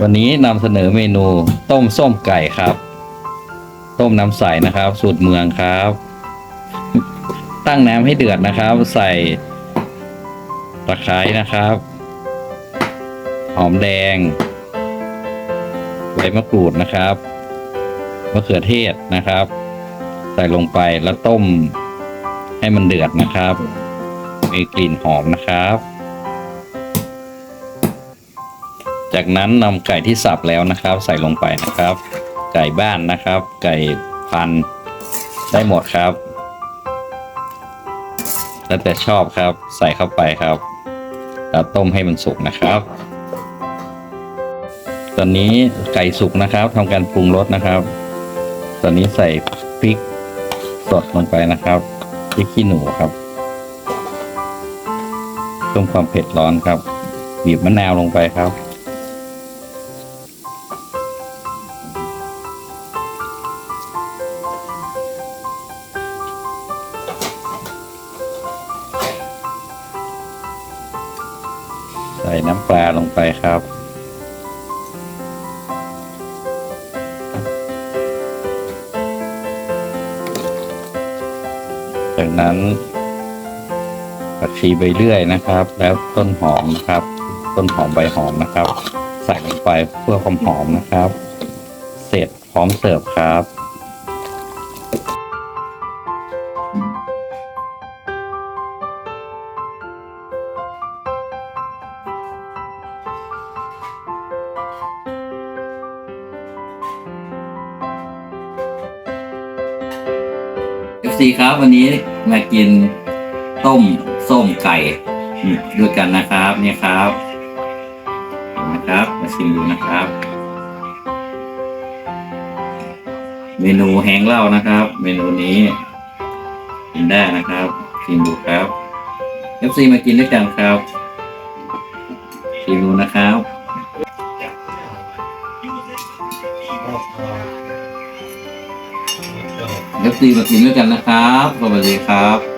วันนี้นำเสนอเมนูต้มส้มไก่ครับ ต้มน้ำใสนะครับ สูตรเมืองครับ ตั้งน้ำให้เดือดนะครับ ใส่ตะไคร้นะครับ หอมแดงใบมะกรูดนะครับมะเขือเทศนะครับ ใส่ลงไปแล้วต้มให้มันเดือดนะครับ มีกลิ่นหอมนะครับ จากนั้นนำไก่ที่สับแล้วนะครับ ใส่ลงไปนะครับ ไก่บ้านนะครับ ไก่พันได้หมดครับแล้วแต่ชอบครับ ใส่เข้าไปครับ แล้วต้มให้มันสุกนะครับ ตอนนี้ไก่สุกนะครับทำการปรุงรสนะครับ ตอนนี้ใส่พริกสดลงไปนะครับพริกขี้หนูครับเพิ่มความเผ็ดร้อนครับบีบมะนาวลงไปครับ ใส่น้ำปลาลงไปครับ จากนั้นผักชีใบเลื่อยนะครับ แล้วต้นหอมนะครับ ต้นหอมใบหอมนะครับ ใส่ลงไปเพื่อความหอมนะครับ เสร็จพร้อมเสิร์ฟครับ FC ครับวันนี้มากินต้มส้มไก่ด้วยกันนะครับนี่ครับนะครับมาชิมดูนะครับ เมนูแห้งเหล้านะครับ เมนูนี้กินได้นะครับชิมดูครับ FC มากินด้วยกันครับชิมดูนะครับ FC มากินด้วยกันนะครับ สวัสดีครับ